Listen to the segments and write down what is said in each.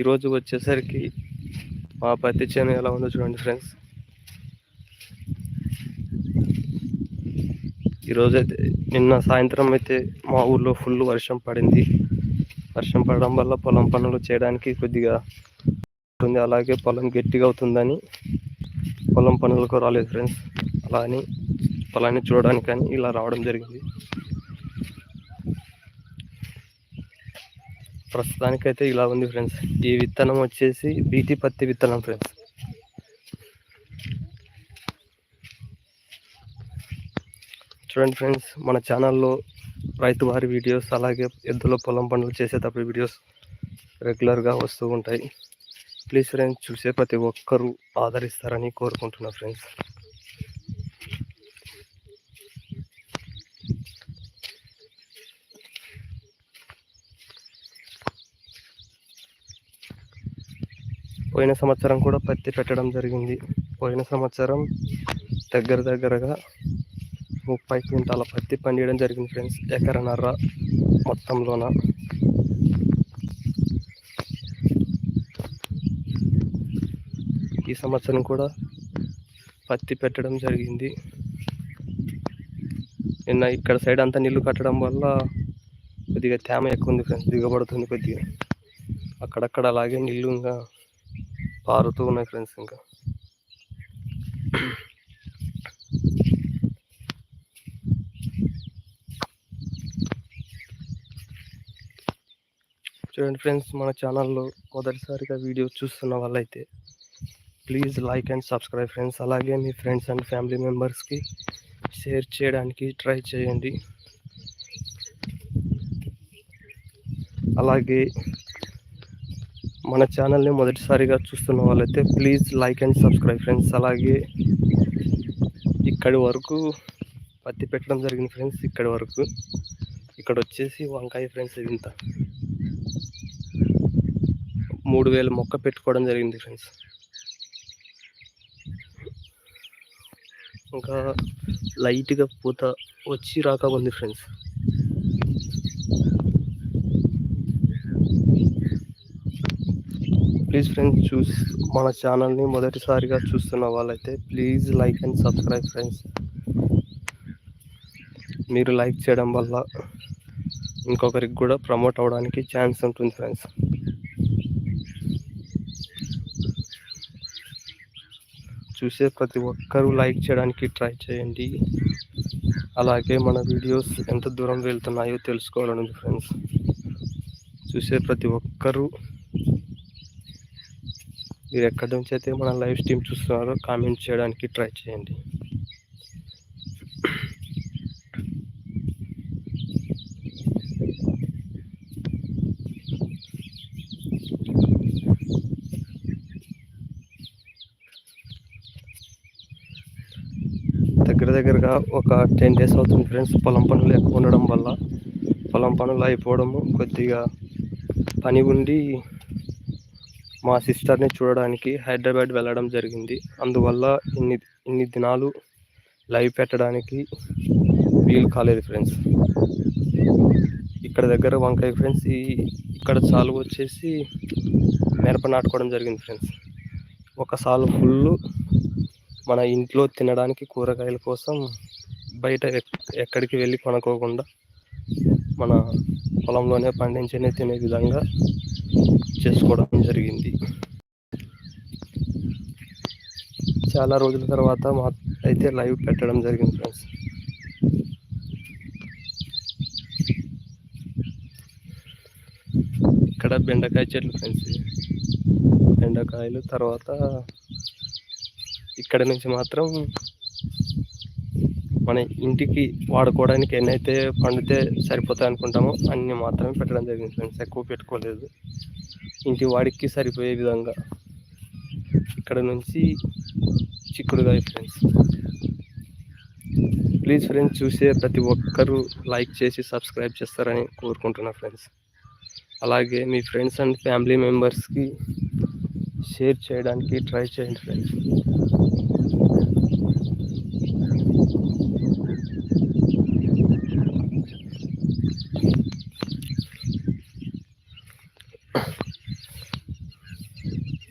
ఈరోజు వచ్చేసరికి మా పత్తి చేను ఎలా ఉందో చూడండి ఫ్రెండ్స్. ఈరోజు అయితే నిన్న సాయంత్రం అయితే మా ఊర్లో ఫుల్ వర్షం పడింది. వర్షం పడడం వల్ల పొలం పనులు చేయడానికి కొద్దిగా ఉంటుంది. అలాగే పొలం గట్టిగా అవుతుందని పొలం పనులకు రాలేదు ఫ్రెండ్స్. అలా అని పొలాన్ని చూడడానికి కానీ ఇలా రావడం జరిగింది. ప్రస్తుతానికైతే ఇలా ఉంది ఫ్రెండ్స్. ఈ విత్తనం వచ్చేసి బీటీ పత్తి విత్తనం ఫ్రెండ్స్. చూడండి ఫ్రెండ్స్ మన ఛానల్లో రైతు వారి వీడియోస్ అలాగే ఎద్దుల పొలం పనులు చేసేటప్పుడు వీడియోస్ రెగ్యులర్గా వస్తూ ఉంటాయి. ప్లీజ్ ఫ్రెండ్స్ చూసే ప్రతి ఒక్కరూ ఆదరిస్తారని కోరుకుంటున్నా ఫ్రెండ్స్. పోయిన సంవత్సరం కూడా పత్తి పెట్టడం జరిగింది. పోయిన సంవత్సరం దగ్గర దగ్గరగా ముప్పై క్వింటాల పత్తి పండియడం జరిగింది ఫ్రెండ్స్ ఎకరన్నర మొత్తంలోన. ఈ సంవత్సరం కూడా పత్తి పెట్టడం జరిగింది. నిన్న ఇక్కడ సైడ్ అంతా నీళ్ళు కట్టడం వల్ల కొద్దిగా తేమ ఎక్కువ ఉంది ఫ్రెండ్స్ దిగబడుతుంది కొద్దిగా. అక్కడక్కడ అలాగే నీళ్ళు ఇంకా పారుతూ ఉన్నాయి ఫ్రెండ్స్ ఇంకా. చూడండి ఫ్రెండ్స్ మన ఛానల్లో మొదటిసారిగా వీడియో చూస్తున్న వాళ్ళైతే please like and subscribe friends. అలాగే మీ ఫ్రెండ్స్ అండ్ ఫ్యామిలీ మెంబర్స్కి షేర్ చేయడానికి ట్రై చేయండి. అలాగే మన ఛానల్ని మొదటిసారిగా చూస్తున్న వాళ్ళైతే please like and subscribe friends. అలాగే ఇక్కడి వరకు పత్తి పెట్టడం జరిగింది ఫ్రెండ్స్ ఇక్కడి వరకు. ఇక్కడ వచ్చేసి వంకాయ ఫ్రెండ్స్ ఇంత. మూడు వేల మొక్క పెట్టుకోవడం జరిగింది ఫ్రెండ్స్. ఇంకా లైట్గా పూత వచ్చి రాక ఉంది ఫ్రెండ్స్. ప్లీజ్ ఫ్రెండ్స్ చూస్ మన ఛానల్ని మొదటిసారిగా చూస్తున్న వాళ్ళైతే please like and subscribe friends మీరు లైక్ చేయడం వల్ల ఇంకొకరికి కూడా ప్రమోట్ అవ్వడానికి ఛాన్స్ ఉంటుంది ఫ్రెండ్స్ చూసే ప్రతి ఒక్కరూ లైక్ చేయడానికి ట్రై చేయండి. అలాగే మన వీడియోస్ ఎంత దూరం వెళ్తున్నాయో తెలుసుకోవాలని ఫ్రెండ్స్ చూసే ప్రతి ఒక్కరూ మీరు ఎక్కడి నుంచి అయితే మన లైవ్ స్ట్రీమ్ చూస్తున్నారో కామెంట్ చేయడానికి ట్రై చేయండి. దగ్గర దగ్గరగా ఒక టెన్ డేస్ అవుతుంది ఫ్రెండ్స్ పొలం పనులు ఎక్కువ ఉండడం వల్ల. పొలం పనులు అయిపోవడము కొద్దిగా పని ఉండి మా సిస్టర్ని చూడడానికి హైదరాబాద్ వెళ్ళడం జరిగింది. అందువల్ల ఇన్ని ఇన్ని దినాలు లైవ్ పెట్టడానికి వీలు కాలేదు ఫ్రెండ్స్. ఇక్కడ దగ్గర వంకాయ ఫ్రెండ్స్ ఈ ఇక్కడ సాలు వచ్చేసి మిరప నాటుకోవడం జరిగింది ఫ్రెండ్స్. ఒక సాలు ఫుల్ మన ఇంట్లో తినడానికి కూరగాయల కోసం బయట ఎక్కడికి వెళ్ళి కొనుక్కోకుండా మన పొలంలోనే పండించని తినే విధంగా చేసుకోవడం జరిగింది. చాలా రోజుల తర్వాత మా అయితే లైవ్ పెట్టడం జరిగింది ఫ్రెండ్స్. ఇక్కడ బెండకాయ చెట్లు ఫ్రెండ్స్. బెండకాయలు తర్వాత ఇక్కడ నుంచి మాత్రం మన ఇంటికి వాడుకోవడానికి ఎన్నైతే పండితే సరిపోతాయి అనుకుంటామో అన్ని మాత్రమే పెట్టడం జరిగింది ఫ్రెండ్స్. ఎక్కువ పెట్టుకోలేదు. ఇంటి వాడికి సరిపోయే విధంగా ఇక్కడ నుంచి చిక్కుడుగాయ ఫ్రెండ్స్. ప్లీజ్ ఫ్రెండ్స్ చూసే ప్రతి ఒక్కరూ లైక్ చేసి సబ్స్క్రైబ్ చేస్తారని కోరుకుంటున్నా ఫ్రెండ్స్. అలాగే మీ ఫ్రెండ్స్ అండ్ ఫ్యామిలీ మెంబర్స్కి షేర్ చేయడానికి ట్రై చేయండి ఫ్రెండ్స్.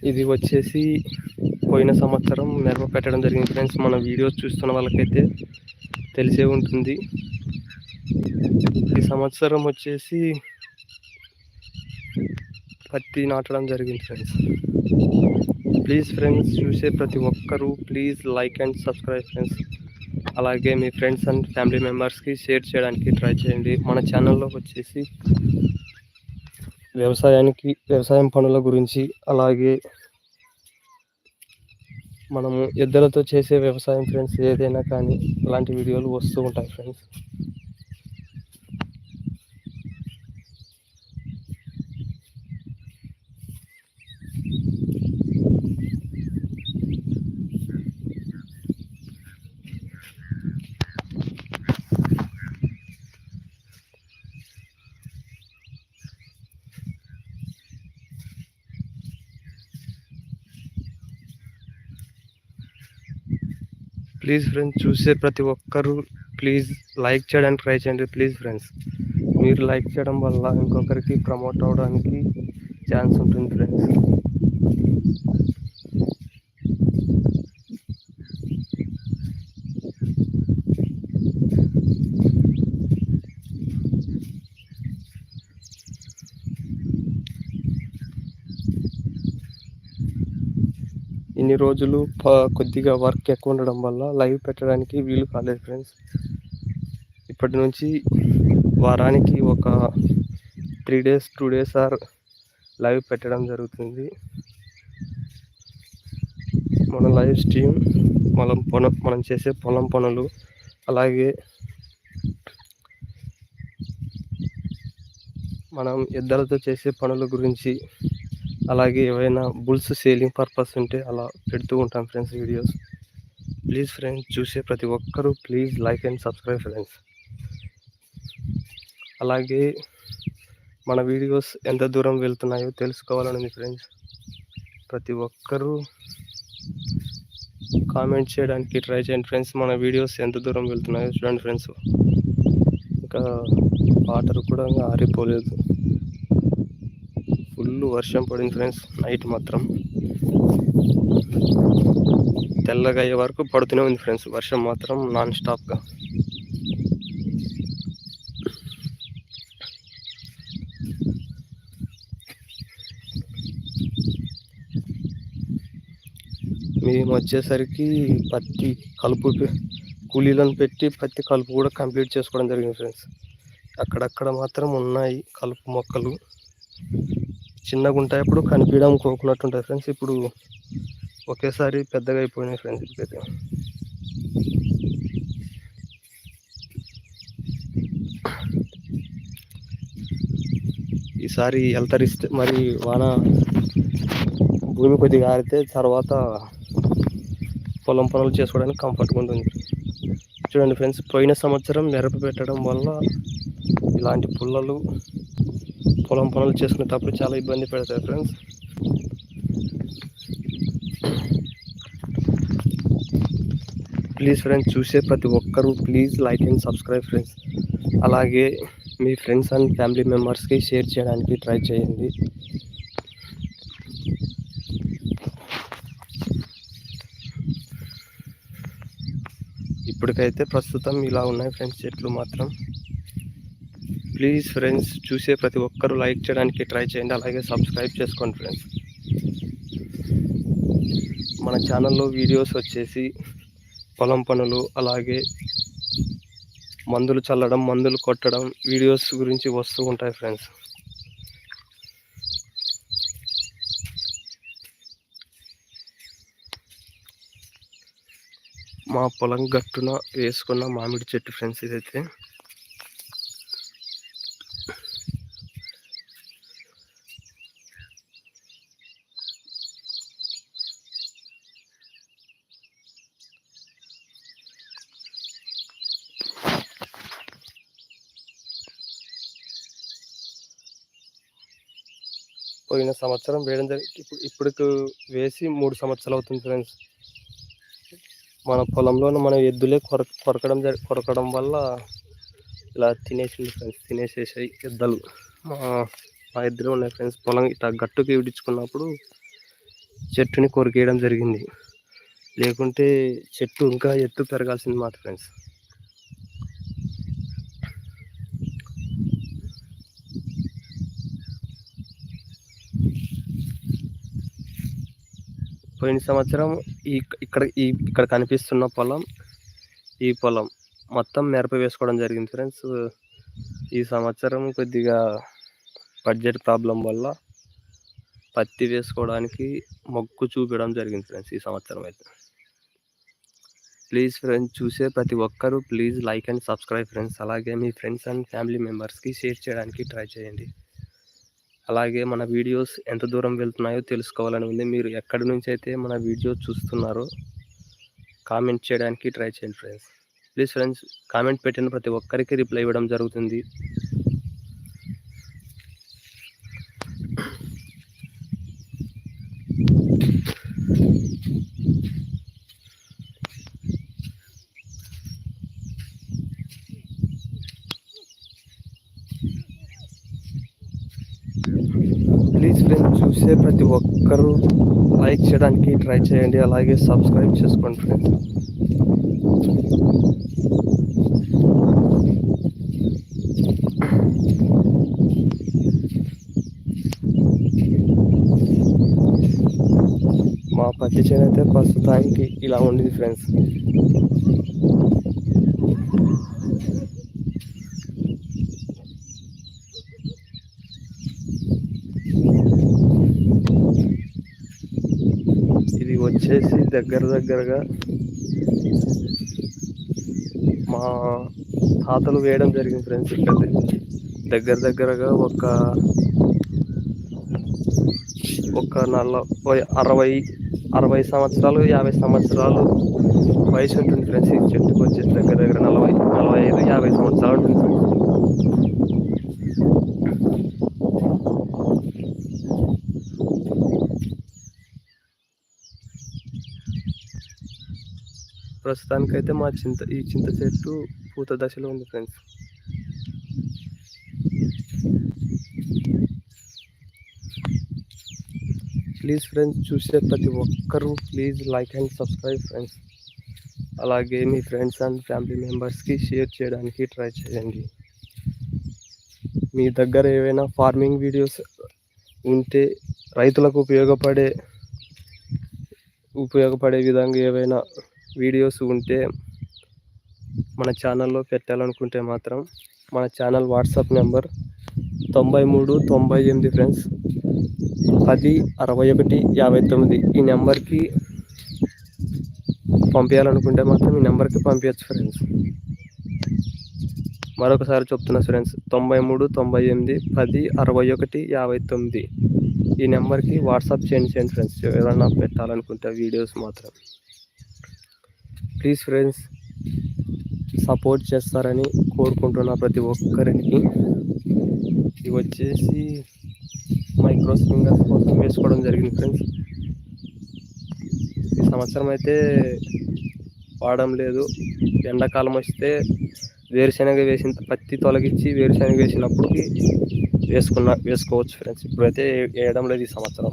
ఇది వచ్చేసి పోయిన సంవత్సరం మిరప పెట్టడం జరిగింది ఫ్రెండ్స్. మన వీడియోస్ చూస్తున్న వాళ్ళకైతే తెలిసే ఉంటుంది. ఈ సంవత్సరం వచ్చేసి పత్తి నాటడం జరిగింది ఫ్రెండ్స్. ప్లీజ్ ఫ్రెండ్స్ చూసే ప్రతి ఒక్కరూ please like and subscribe friends. అలాగే మీ ఫ్రెండ్స్ అండ్ ఫ్యామిలీ మెంబర్స్కి షేర్ చేయడానికి ట్రై చేయండి. మన ఛానల్లో వచ్చేసి వ్యవసాయానికి వ్యవసాయం పనుల గురించి అలాగే మనము ఎద్దులతో చేసే వ్యవసాయం ఫ్రెండ్స్ ఏదైనా కానీ అలాంటి వీడియోలు వస్తూ ఉంటాయి ఫ్రెండ్స్ ప్లీజ్ ఫ్రెండ్స్ చూసే ప్రతి ఒక్కరూ ప్లీజ్ లైక్ చేయడానికి ట్రై చేయండి. ప్లీజ్ ఫ్రెండ్స్ మీరు లైక్ చేయడం వల్ల ఇంకొకరికి ప్రమోట్ అవడానికి ఛాన్స్ ఉంటుంది ఫ్రెండ్స్ రోజులు కొద్దిగా వర్క్ ఎక్కువ ఉండడం వల్ల లైవ్ పెట్టడానికి వీలు కాలేదు ఫ్రెండ్స్. ఇప్పటి నుంచి వారానికి ఒక three days two days or live పెట్టడం జరుగుతుంది. మన లైవ్ స్ట్రీమ్ మనం పొలం మనం చేసే పొలం పనులు అలాగే మనం ఎద్దలతో చేసే పనుల గురించి అలాగే ఏవైనా బుల్స్ సేలింగ్ పర్పస్ ఉంటే అలా పెడుతూ ఉంటాం ఫ్రెండ్స్ వీడియోస్. ప్లీజ్ ఫ్రెండ్స్ చూసే ప్రతి ఒక్కరూ please like and subscribe friends. అలాగే మన వీడియోస్ ఎంత దూరం వెళ్తున్నాయో తెలుసుకోవాలని ఫ్రెండ్స్. ప్రతి ఒక్కరూ కామెంట్ చేయడానికి ట్రై చేయండి ఫ్రెండ్స్. మన వీడియోస్ ఎంత దూరం వెళ్తున్నాయో చూడండి ఫ్రెండ్స్. ఇంకా వాటర్ కూడా ఆరిపోలేదు. ఫుల్ వర్షం పడింది ఫ్రెండ్స్ నైట్ మాత్రం. తెల్లగా అయ్యే వరకు పడుతూనే ఉంది ఫ్రెండ్స్ వర్షం మాత్రం నాన్ స్టాప్గా మేము వచ్చేసరికి పత్తి కలుపు కూలీలను పెట్టి పత్తి కలుపు కూడా కంప్లీట్ చేసుకోవడం జరిగింది ఫ్రెండ్స్. అక్కడక్కడ మాత్రం ఉన్నాయి కలుపు మొక్కలు. చిన్నగా ఉంటాయి అప్పుడు కనిపించడం కోకున్నట్టు ఉంటుంది ఫ్రెండ్స్. ఇప్పుడు ఒకేసారి పెద్దగా అయిపోయినాయి ఫ్రెండ్స్ ఇప్పుడైతే. ఈసారి ఎల్తరిస్తే మరి వాన భూమి కొద్దిగా ఆరితే తర్వాత పొలం పనులు చేసుకోవడానికి కంఫర్ట్గా ఉంటుంది. చూడండి ఫ్రెండ్స్ పోయిన సంవత్సరం మిరప పెట్టడం వల్ల ఇలాంటి పుల్లలు పొలం పనులు చేసుకునేటప్పుడు చాలా ఇబ్బంది పెడతాయి ఫ్రెండ్స్. ప్లీజ్ ఫ్రెండ్స్ చూసే ప్రతి ఒక్కరూ please like and subscribe friends. అలాగే మీ ఫ్రెండ్స్ అండ్ ఫ్యామిలీ మెంబర్స్కి షేర్ చేయడానికి ట్రై చేయండి. ఇప్పటికైతే ప్రస్తుతం ఇలా ఉన్నాయి ఫ్రెండ్స్ చెట్లు మాత్రం. ప్లీజ్ ఫ్రెండ్స్ చూసే ప్రతి ఒక్కరూ లైక్ చేయడానికి ట్రై చేయండి. అలాగే సబ్స్క్రైబ్ చేసుకోండి ఫ్రెండ్స్ మన ఛానల్లో వీడియోస్ వచ్చేసి పొలం పనులు అలాగే మందులు చల్లడం మందులు కొట్టడం వీడియోస్ గురించి వస్తూ ఉంటాయి ఫ్రెండ్స్ మా పొలం గట్టున వేసుకున్న మామిడి చెట్టు ఫ్రెండ్స్ ఇదైతే పోయిన సంవత్సరం వేయడం జరిగింది ఇప్పుడు ఇప్పుడు వేసి మూడు సంవత్సరాలు అవుతుంది ఫ్రెండ్స్. మన పొలంలో మన ఎద్దులే కొర కొరకడం కొరకడం వల్ల ఇలా తినేసింది ఫ్రెండ్స్ తినేసేసాయి ఎద్దలు. మా మా ఎద్దులు ఉన్నాయి ఫ్రెండ్స్ పొలం ఇట్లా గట్టుకి విడించుకున్నప్పుడు చెట్టుని కొరికేయడం జరిగింది. లేకుంటే చెట్టు ఇంకా ఎత్తు పెరగాల్సింది మాట ఫ్రెండ్స్. పోయిన సంవత్సరం ఈ ఇక్కడ ఈ ఇక్కడ కనిపిస్తున్న పొలం ఈ పొలం మొత్తం మిరప వేసుకోవడం జరిగింది ఫ్రెండ్స్. ఈ సంవత్సరం కొద్దిగా బడ్జెట్ ప్రాబ్లం వల్ల పత్తి వేసుకోవడానికి మొగ్గు చూపించడం జరిగింది ఫ్రెండ్స్ ఈ సంవత్సరం అయితే. ప్లీజ్ ఫ్రెండ్స్ చూసే ప్రతి ఒక్కరూ please like and subscribe friends. అలాగే మీ ఫ్రెండ్స్ అండ్ ఫ్యామిలీ మెంబర్స్కి షేర్ చేయడానికి ట్రై చేయండి. అలాగే మన వీడియోస్ ఎంత దూరం వెళ్తున్నాయో తెలుసుకోవాలని ఉంది. మీరు ఎక్కడి నుంచి అయితే మన వీడియో చూస్తున్నారో కామెంట్ చేయడానికి ట్రై చేయండి ఫ్రెండ్స్. ప్లీజ్ ఫ్రెండ్స్ కామెంట్ పెట్టిన ప్రతి ఒక్కరికి రిప్లై ఇవ్వడం జరుగుతుంది ప్లీజ్ ఫ్రెండ్స్ చేసే ప్రతి ఒక్కరూ లైక్ చేయడానికి ట్రై చేయండి. అలాగే సబ్స్క్రైబ్ చేసుకోండి ఫ్రెండ్స్. మా పత్తి చేను అయితే ప్రస్తుతానికి ఇలా ఉంది ఫ్రెండ్స్ ఇది వచ్చేసి దగ్గర దగ్గరగా మా తాతలు వేయడం జరిగింది ఫ్రెండ్స్ ఇక్కడ దగ్గర దగ్గరగా ఒక ఒక నలభై అరవై అరవై సంవత్సరాలు యాభై సంవత్సరాలు వయసు ఉంటుంది ఫ్రెండ్స్ ఈ చెట్టుకు వచ్చేసి దగ్గర దగ్గర నలభై నలభై ఐదు యాభై సంవత్సరాలు ఉంటుంది. ప్రస్తుతానికైతే మా చింత ఈ చింత చెట్టు పూత దశలో ఉంది ఫ్రెండ్స్. ప్లీజ్ ఫ్రెండ్స్ చూసే ప్రతి ఒక్కరూ please like and subscribe friends. అలాగే మీ ఫ్రెండ్స్ అండ్ ఫ్యామిలీ మెంబర్స్కి షేర్ చేయడానికి ట్రై చేయండి. మీ దగ్గర ఏవైనా ఫార్మింగ్ వీడియోస్ ఉంటే రైతులకు ఉపయోగపడే ఉపయోగపడే విధంగా ఏవైనా వీడియోస్ ఉంటే మన ఛానల్లో పెట్టాలనుకుంటే మాత్రం మన ఛానల్ వాట్సాప్ నెంబర్ తొంభై మూడు తొంభై ఎనిమిది ఫ్రెండ్స్ పది అరవై ఒకటి యాభై తొమ్మిది ఈ నెంబర్కి పంపించాలనుకుంటే మాత్రం ఈ నెంబర్కి పంపించచ్చు ఫ్రెండ్స్ మరొకసారి చెప్తున్నా ఫ్రెండ్స్ తొంభై మూడు తొంభై ఎనిమిది పది అరవై ఒకటి యాభై తొమ్మిది ఈ నెంబర్కి వాట్సాప్ చేయండి చేయండి ఫ్రెండ్స్ ఏదైనా పెట్టాలనుకుంటే వీడియోస్ మాత్రం. ప్లీజ్ ఫ్రెండ్స్ సపోర్ట్ చేస్తారని కోరుకుంటున్నా ప్రతి ఒక్కరికి. ఇది వచ్చేసి మైక్రోస్ ఫింగర్స్ కోసం వేసుకోవడం జరిగింది ఫ్రెండ్స్. ఈ సంవత్సరం అయితే వాడడం లేదు. ఎండాకాలం వస్తే వేరుశనగ వేసిన పత్తి తొలగించి వేరుశనగ వేసినప్పటికి వేసుకున్న వేసుకోవచ్చు ఫ్రెండ్స్. ఇప్పుడైతే వేయడం లేదు ఈ సంవత్సరం.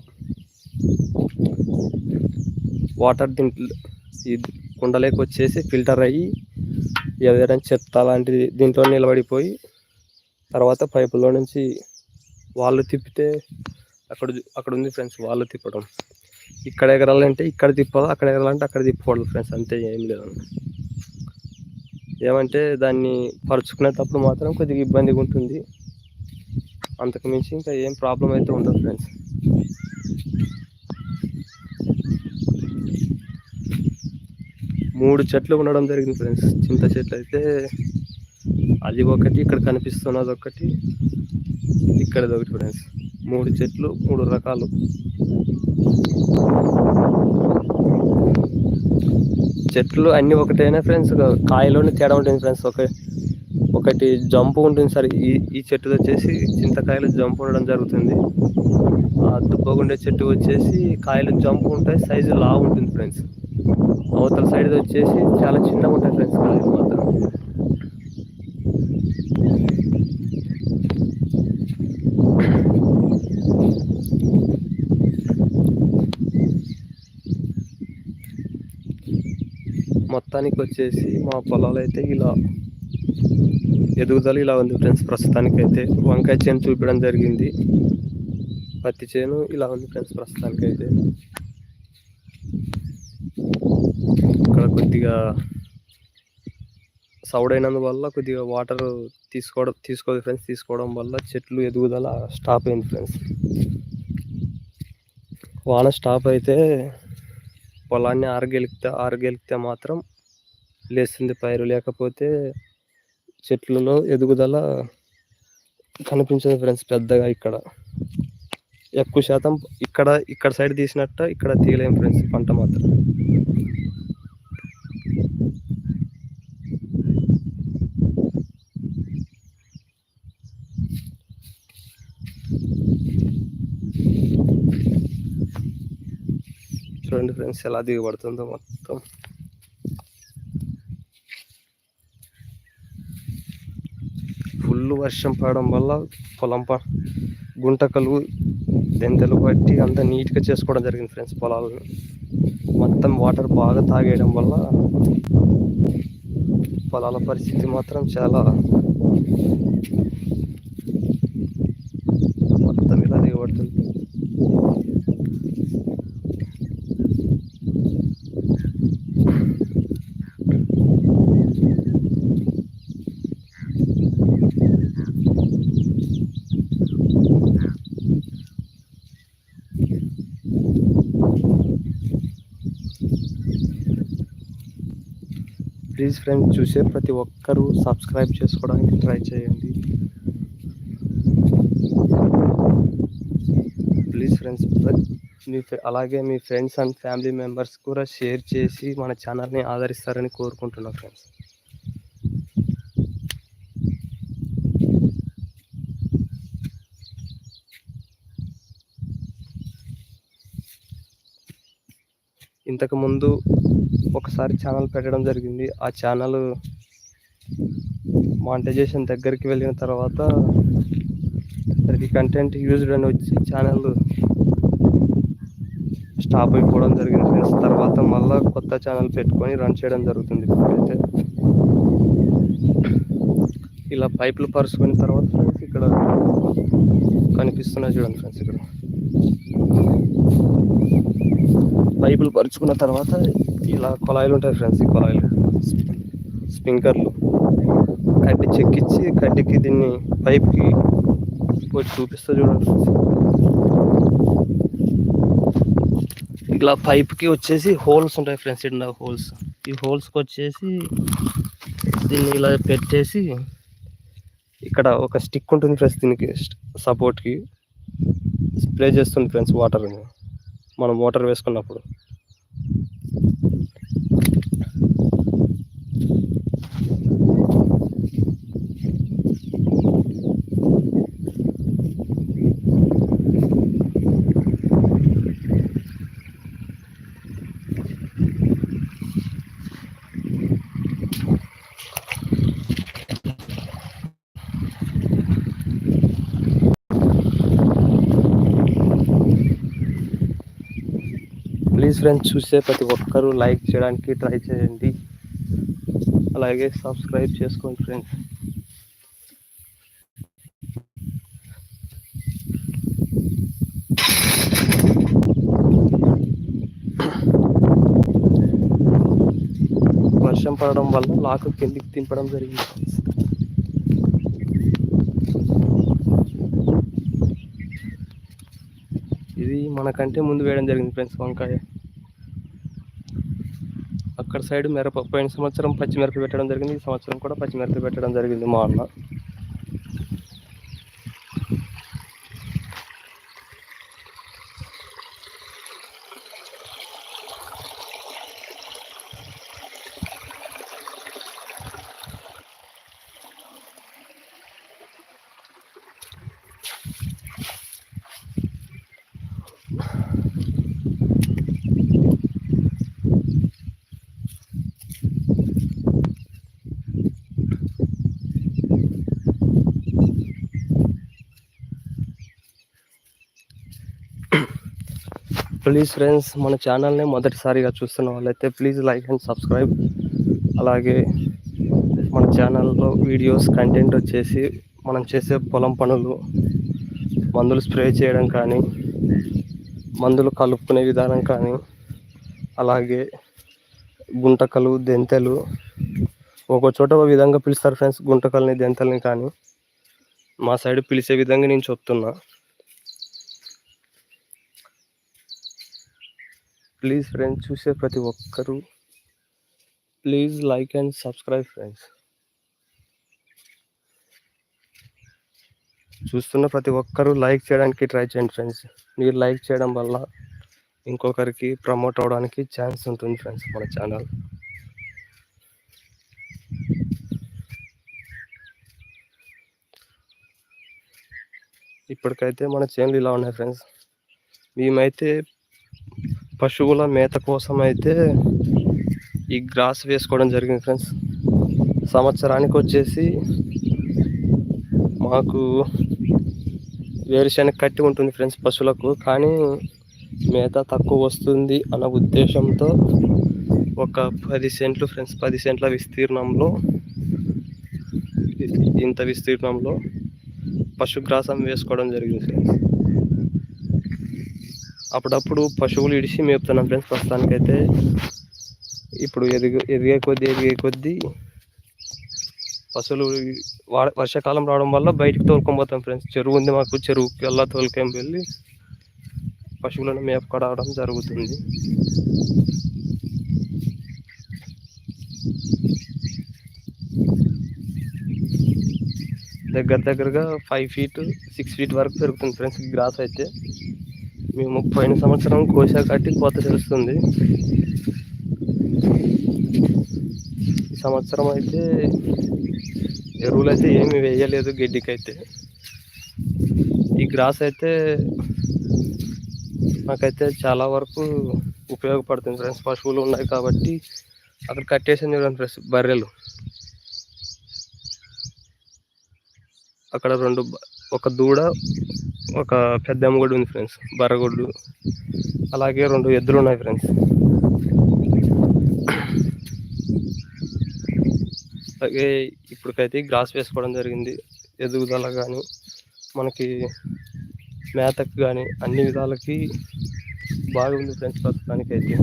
వాటర్ దీంట్లో ఇది కుండలోకి వచ్చేసి ఫిల్టర్ అయ్యి ఏదైనా చెత్త లాంటిది దీంట్లో నిలబడిపోయి తర్వాత పైపులో నుంచి వాళ్ళు తిప్పితే అక్కడ అక్కడ ఉంది ఫ్రెండ్స్ వాళ్ళు తిప్పడం. ఇక్కడ ఎగరాలంటే ఇక్కడ తిప్పాలి అక్కడ ఎగరాలంటే అక్కడ తిప్పకూడదు ఫ్రెండ్స్ అంతే ఏం లేదు. ఏమంటే దాన్ని పరుచుకునేటప్పుడు మాత్రం కొద్దిగా ఇబ్బందిగా ఉంటుంది అంతకు మించి ఇంకా ఏం ప్రాబ్లం అయితే ఉండదు ఫ్రెండ్స్. మూడు చెట్లు ఉండడం జరిగింది ఫ్రెండ్స్. చింత చెట్లు అయితే అది ఒకటి ఇక్కడ కనిపిస్తున్నది ఒకటి ఇక్కడది ఒకటి ఫ్రెండ్స్. మూడు చెట్లు మూడు రకాలు. చెట్లు అన్ని ఒకటైనా ఫ్రెండ్స్? కాయలోని తేడా ఉంటుంది ఫ్రెండ్స్. ఒక ఒకటి జంపు ఉంటుంది. సార్ ఈ ఈ చెట్టు వచ్చేసి చింతకాయలు జంపు ఉండడం జరుగుతుంది. ఆ దుబ్బగుండే చెట్టు వచ్చేసి కాయలు జంపు ఉంటాయి. సైజు లావు ఉంటుంది ఫ్రెండ్స్. అవతల సైడ్ వచ్చేసి చాలా చిన్నగా ఉంటాయి ఫ్రెండ్స్ కాయలు మాత్రం. మొత్తానికి వచ్చేసి మా పొలాలు అయితే ఇలా ఎదుగుదల ఇలా ఉంది ఫ్రెండ్స్ ప్రస్తుతానికి అయితే వంకాయ చేను చూపించడం జరిగింది. పత్తి చేను ఇలా ఉంది ఫ్రెండ్స్ ప్రస్తుతానికి అయితే అక్కడ ఇక్కడ కొద్దిగా సౌడ్ అయినందువల్ల కొద్దిగా వాటర్ తీసుకోవడం తీసుకోదు ఫ్రెండ్స్ తీసుకోవడం వల్ల చెట్లు ఎదుగుదల స్టాప్ అయింది ఫ్రెండ్స్ వాన స్టాప్ అయితే పొలాన్ని ఆరగెలిగితే ఆరగెలిగితే మాత్రం లేస్తుంది పైరు. లేకపోతే చెట్లలో ఎదుగుదల కనిపించదు ఫ్రెండ్స్ పెద్దగా ఇక్కడ. ఎక్కువ శాతం ఇక్కడ ఇక్కడ సైడ్ తీసినట్ట ఇక్కడ తీయలేము ఫ్రెండ్స్ పంట మాత్రం చూడండి ఫ్రెండ్స్ ఎలా దిగబడుతుందో మొత్తం. ఫుల్ వర్షం పడడం వల్ల పొలం ప గుంటకలు దెంతలు పట్టి అంత నీట్గా చేసుకోవడం జరిగింది ఫ్రెండ్స్ పొలాలను. మొత్తం వాటర్ బాగా తాగేయడం వల్ల పొలాల పరిస్థితి మాత్రం చాలా మొత్తం ఇలా దిగబడుతుంది. ప్లీజ్ ఫ్రెండ్స్ చూసే ప్రతి ఒక్కరూ సబ్స్క్రైబ్ చేసుకోవడానికి ట్రై చేయండి. ప్లీజ్ ఫ్రెండ్స్ మీ అలాగే మీ ఫ్రెండ్స్ అండ్ ఫ్యామిలీ మెంబర్స్ కూడా షేర్ చేసి మన ఛానల్ని ఆదరిస్తారని కోరుకుంటున్నా ఫ్రెండ్స్. ఇంతకు ముందు ఒకసారి ఛానల్ పెట్టడం జరిగింది. ఆ ఛానల్ మానిటైజేషన్ దగ్గరికి వెళ్ళిన తర్వాత ప్రతి కంటెంట్ యూజ్డ్ అని వచ్చి ఛానల్ స్టాప్ అయిపోవడం జరిగింది ఫ్రెండ్స్. తర్వాత మళ్ళీ కొత్త ఛానల్ పెట్టుకొని రన్ చేయడం జరుగుతుంది ఇప్పుడైతే. ఇలా పైపులు పరుచుకున్న తర్వాత ఫ్రెండ్స్ ఇక్కడ కనిపిస్తున్నాయి చూడండి ఫ్రెండ్స్ ఇక్కడ. పైపులు పరుచుకున్న తర్వాత ఇలా కొలాయిలు ఉంటాయి ఫ్రెండ్స్ ఈ కొలాయిలు. స్ప్రింకర్లు కడ్డి చెక్కిచ్చి కడ్డికి దీన్ని పైప్కి పోయి చూపిస్తా చూడండి ఇలా పైప్కి వచ్చేసి హోల్స్ ఉంటాయి ఫ్రెండ్స్ ఇక్కడ హోల్స్. ఈ హోల్స్కి వచ్చేసి దీన్ని ఇలా పెట్టేసి ఇక్కడ ఒక స్టిక్ ఉంటుంది ఫ్రెండ్స్ దీనికి సపోర్ట్కి. స్ప్రే చేస్తుంది ఫ్రెండ్స్ వాటర్ని. మనం మోటార్ వేసుకున్నప్పుడు ప్లీజ్ ఫ్రెండ్స్ చూసే ప్రతి ఒక్కరూ లైక్ చేయడానికి ట్రై చేయండి. అలాగే సబ్స్క్రైబ్ చేసుకోండి ఫ్రెండ్స్ వర్షం పడడం వల్ల లాకు కిందికి తింపడం జరిగింది. ఇది మనకంటే ముందు వేయడం జరిగింది ఫ్రెండ్స్ వంకాయ. అక్కడ సైడ్ మిరప పోయిన సంవత్సరం పచ్చిమిరప పెట్టడం జరిగింది. ఈ సంవత్సరం కూడా పచ్చిమిరప పెట్టడం జరిగింది మా అన్న. ప్లీజ్ ఫ్రెండ్స్ మన ఛానల్ని మొదటిసారిగా చూస్తున్న వాళ్ళైతే ప్లీజ్ లైక్ అండ్ సబ్స్క్రైబ్ అలాగే మన ఛానల్లో వీడియోస్ కంటెంట్ వచ్చేసి మనం చేసే పొలం పనులు మందులు స్ప్రే చేయడం కానీ మందులు కలుపుకునే విధానం కానీ అలాగే గుంటకలు దెంతెలు ఒక చోట ఒక విధంగా పిలుస్తారు ఫ్రెండ్స్ గుంటకల్ని దెంతల్ని కానీ మా సైడ్ పిలిచే విధంగా నేను చెప్తున్నా. ప్లీజ్ ఫ్రెండ్స్ చూసే ప్రతి ఒక్కరూ please like and subscribe friends చూస్తున్న ప్రతి ఒక్కరూ లైక్ చేయడానికి ట్రై చేయండి ఫ్రెండ్స్ మీరు లైక్ చేయడం వల్ల ఇంకొకరికి ప్రమోట్ అవడానికి ఛాన్స్ ఉంటుంది ఫ్రెండ్స్ మన ఛానల్ ఇప్పటికైతే మన ఛానల్ ఇలా ఉన్నాయి ఫ్రెండ్స్ మేమైతే పశువుల మేత కోసం అయితే ఈ గ్రాస్ వేసుకోవడం జరిగింది ఫ్రెండ్స్. సంవత్సరానికి వచ్చేసి మాకు వేరుశనగ కట్టి ఉంటుంది ఫ్రెండ్స్ పశువులకు కానీ మేత తక్కువ వస్తుంది అన్న ఉద్దేశంతో ఒక పది సెంట్లు ఫ్రెండ్స్ పది సెంట్ల విస్తీర్ణంలో ఇంత విస్తీర్ణంలో పశుగ్రాసం వేసుకోవడం జరిగింది ఫ్రెండ్స్. అప్పుడప్పుడు పశువులు ఇడిచి మేపుతున్నాం ఫ్రెండ్స్ ప్రస్తుతానికైతే. ఇప్పుడు ఎదిగే ఎదిగే కొద్దీ ఎదిగే కొద్దీ పశువులు వర్షాకాలం రావడం వల్ల బయటికి తోలుకొని పోతాం ఫ్రెండ్స్. చెరువు ఉంది మాకు చెరువుకి వెళ్ళా తోలుకొని వెళ్ళి పశువులను మేపకడవడం జరుగుతుంది. దగ్గర దగ్గరగా ఫైవ్ ఫీట్ సిక్స్ ఫీట్ వరకు పెరుగుతుంది ఫ్రెండ్స్ గ్రాస్ అయితే. మేము పోయిన సంవత్సరం కోసా కట్టి కోత తెలుస్తుంది. ఈ సంవత్సరం అయితే ఎరువులు అయితే ఏమి వేయలేదు గడ్డికైతే. ఈ గ్రాస్ అయితే నాకైతే చాలా వరకు ఉపయోగపడుతుంది ఫ్రెండ్స్. పశువులు ఉన్నాయి కాబట్టి అక్కడ కట్టేసింది చూడండి ఫ్రెండ్స్ బర్రెలు. అక్కడ రెండు ఒక దూడ ఒక పెద్ద అమ్మగుడు ఉంది ఫ్రెండ్స్ బర్రగొడ్డు. అలాగే రెండు ఎద్దులు ఉన్నాయి ఫ్రెండ్స్ అలాగే ఇప్పటికైతే గ్రాస్ వేసుకోవడం జరిగింది. ఎదుగుదల కానీ మనకి మేతకు కానీ అన్ని విధాలకి బాగుంది ఫ్రెండ్స్ ప్రస్తుతానికైతే.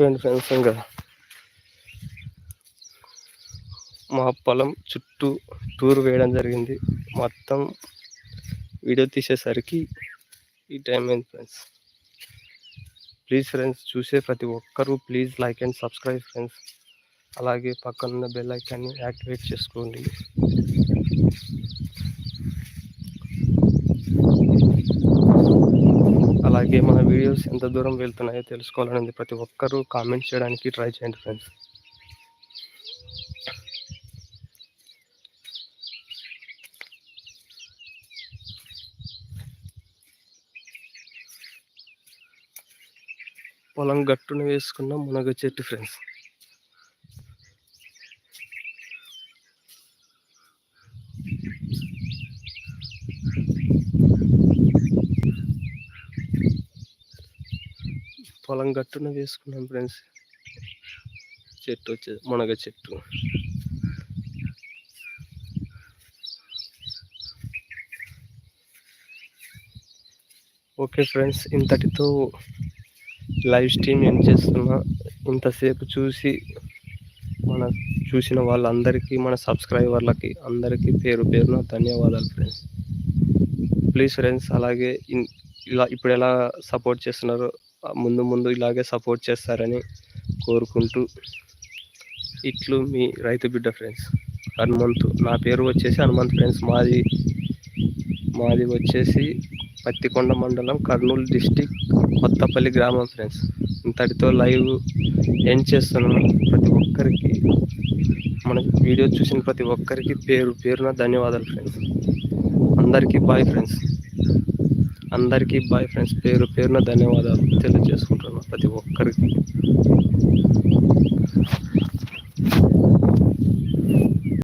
చూడండి ఫ్రెండ్స్ ఇంకా. మా పొలం చుట్టూ టూర్ వేయడం జరిగింది. మొత్తం వీడియో తీసేసరికి ఈ టైం అయింది ఫ్రెండ్స్. ప్లీజ్ ఫ్రెండ్స్ చూసే ప్రతి ఒక్కరూ please like and subscribe friends. అలాగే పక్కనున్న బెల్ ఐకాన్ని యాక్టివేట్ చేసుకోండి. అలాగే మన వీడియోస్ ఎంత దూరం వెళ్తున్నాయో తెలుసుకోవాలనేది ప్రతి ఒక్కరూ కామెంట్ చేయడానికి ట్రై చేయండి ఫ్రెండ్స్. పొలం గట్టున వేసుకున్న మునగ చెట్టు ఫ్రెండ్స్. పొలం గట్టున వేసుకున్నాం ఫ్రెండ్స్. చెట్టు వచ్చే మునగ చెట్టు. ఓకే ఫ్రెండ్స్ ఇంతటితో లైవ్ స్ట్రీమ్ ఏం చేస్తున్నా. ఇంతసేపు చూసి మన చూసిన వాళ్ళందరికీ మన సబ్స్క్రైబర్లకి అందరికీ పేరు పేరున ధన్యవాదాలు ఫ్రెండ్స్. ప్లీజ్ ఫ్రెండ్స్ అలాగే ఇలా ఇప్పుడు ఎలా సపోర్ట్ చేస్తున్నారో ముందు ముందు ఇలాగే సపోర్ట్ చేస్తారని కోరుకుంటూ ఇట్లు మీ రైతు బిడ్డ ఫ్రెండ్స్ హనుమంతు నా పేరు వచ్చేసి హనుమంత్ ఫ్రెండ్స్ మాది మాది వచ్చేసి పత్తికొండ మండలం కర్నూలు డిస్టిక్ కొత్తపల్లి గ్రామం ఫ్రెండ్స్ ఇంతటితో లైవ్ ఎండ్ చేస్తున్నాను. ప్రతి ఒక్కరికి మనకి వీడియో చూసిన ప్రతి ఒక్కరికి పేరు పేరున ధన్యవాదాలు ఫ్రెండ్స్ అందరికీ బాయ్ ఫ్రెండ్స్ అందరికీ బాయ్ ఫ్రెండ్స్ పేరు పేరున ధన్యవాదాలు తెలియజేసుకుంటున్నాను ప్రతి ఒక్కరికి.